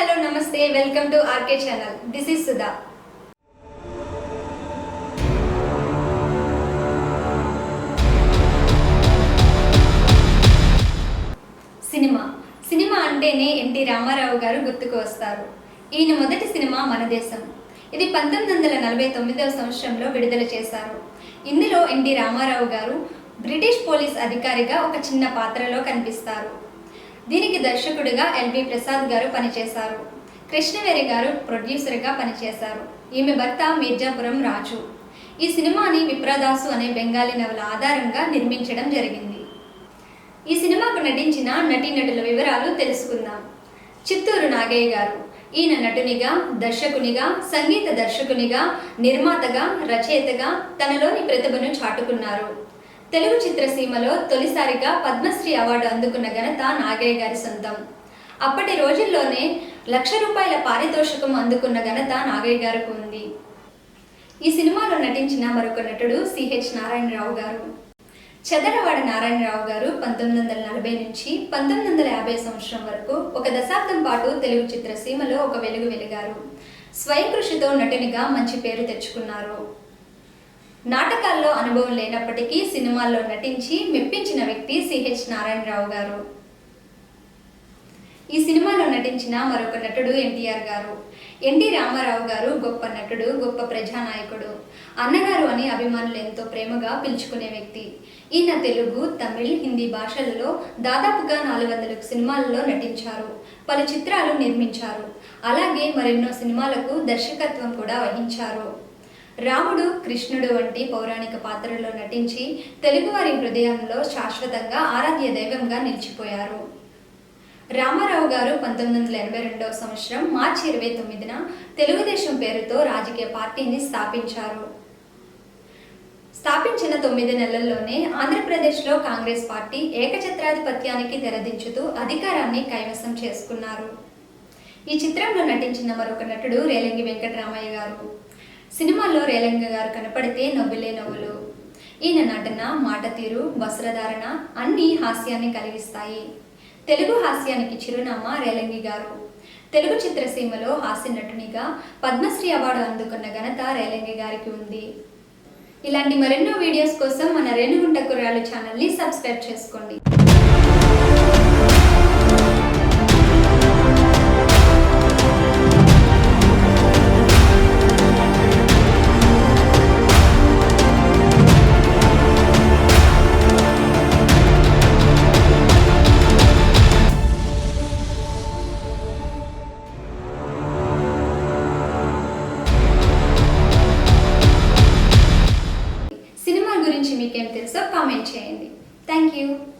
Hello నమస్తే. Welcome to RK channel. This is Sudha. Cinema. Cinema అంటేనే NT Ramarao గారు గుర్తుకు వస్తారు. ఈయన మొదటి సినిమా మన దేశం. ఇది పంతొమ్మిది వందల నలభై తొమ్మిదవ సంవత్సరంలో విడుదల చేశారు. ఇందులో ఎన్టీ రామారావు గారు బ్రిటిష్ పోలీస్ అధికారిగా ఒక చిన్న పాత్రలో కనిపిస్తారు. దీనికి దర్శకుడిగా ఎల్వి ప్రసాద్ గారు పనిచేశారు. కృష్ణవేరి గారు ప్రొడ్యూసర్గా పనిచేశారు. ఈమె భర్త మీర్జాపురం రాజు. ఈ సినిమాని విప్రదాసు అనే బెంగాలీ నవల ఆధారంగా నిర్మించడం జరిగింది. ఈ సినిమాకు నటించిన నటీనటుల వివరాలు తెలుసుకుందాం. చిత్తూరు నాగయ్య గారు. ఈయన నటునిగా దర్శకునిగా సంగీత దర్శకునిగా నిర్మాతగా రచయితగా తనలోని ప్రతిభను చాటుకున్నారు. తెలుగు చిత్రసీమలో తొలిసారిగా పద్మశ్రీ అవార్డు అందుకున్న ఘనత నాగయ్య గారి సొంతం. అప్పటి రోజుల్లోనే లక్ష రూపాయల పారితోషికం అందుకున్న ఘనత నాగయ్య గారికి ఉంది. ఈ సినిమాలో నటించిన మరొక నటుడు సిహెచ్ నారాయణరావు గారు. చదరవాడ నారాయణరావు గారు పంతొమ్మిది వందల నలభై నుంచి పంతొమ్మిది వందల యాభై సంవత్సరం వరకు ఒక దశాబ్దం పాటు తెలుగు చిత్రసీమలో ఒక వెలుగు వెలిగారు. స్వయం కృషితో నటునిగా మంచి పేరు తెచ్చుకున్నారు. నాటకాల్లో అనుభవం లేనప్పటికీ సినిమాల్లో నటించి మెప్పించిన వ్యక్తి సిహెచ్ నారాయణరావు గారు. ఈ సినిమాలో నటించిన మరొక నటుడు ఎన్టీఆర్ గారు. ఎన్టీ రామారావు గారు గొప్ప నటుడు గొప్ప ప్రజానాయకుడు. అన్నగారు అని అభిమానులు ఎంతో ప్రేమగా పిలుచుకునే వ్యక్తి. ఈయన తెలుగు తమిళ్ హిందీ భాషలలో దాదాపుగా నాలుగు వందల సినిమాలలో నటించారు. పలు చిత్రాలు నిర్మించారు. అలాగే మరెన్నో సినిమాలకు దర్శకత్వం కూడా వహించారు. రాముడు కృష్ణుడు వంటి పౌరాణిక పాత్రల్లో నటించి తెలుగువారి హృదయంలో శాశ్వతంగా ఆరాధ్య దైవంగా నిలిచిపోయారు. రామారావు గారు పంతొమ్మిది వందల ఎనభై రెండవ సంవత్సరం మార్చి ఇరవై తొమ్మిదిన తెలుగుదేశం పేరుతో రాజకీయ పార్టీని స్థాపించారు. స్థాపించిన తొమ్మిది నెలల్లోనే ఆంధ్రప్రదేశ్లో కాంగ్రెస్ పార్టీ ఏకఛత్రాధిపత్యానికి తెరదించుతూ అధికారాన్ని కైవసం చేసుకున్నారు. ఈ చిత్రంలో నటించిన మరొక నటుడు రేలంగి వెంకటరామయ్య గారు. సినిమాల్లో రేలంగి గారు కనపడితే నవ్వులే నవ్వులు. ఈయన నటన మాట తీరు వస్త్రధారణ అన్నీ హాస్యాన్ని కలిగిస్తాయి. తెలుగు హాస్యానికి చిరునామా రేలంగి గారు. తెలుగు చిత్రసీమలో హాస్య నటునిగా పద్మశ్రీ అవార్డు అందుకున్న ఘనత రేలంగి గారికి ఉంది. ఇలాంటి మరెన్నో వీడియోస్ కోసం మన రేణుగుంట కుర్రాలు ఛానల్ని సబ్స్క్రైబ్ చేసుకోండి. సినిమా గురించి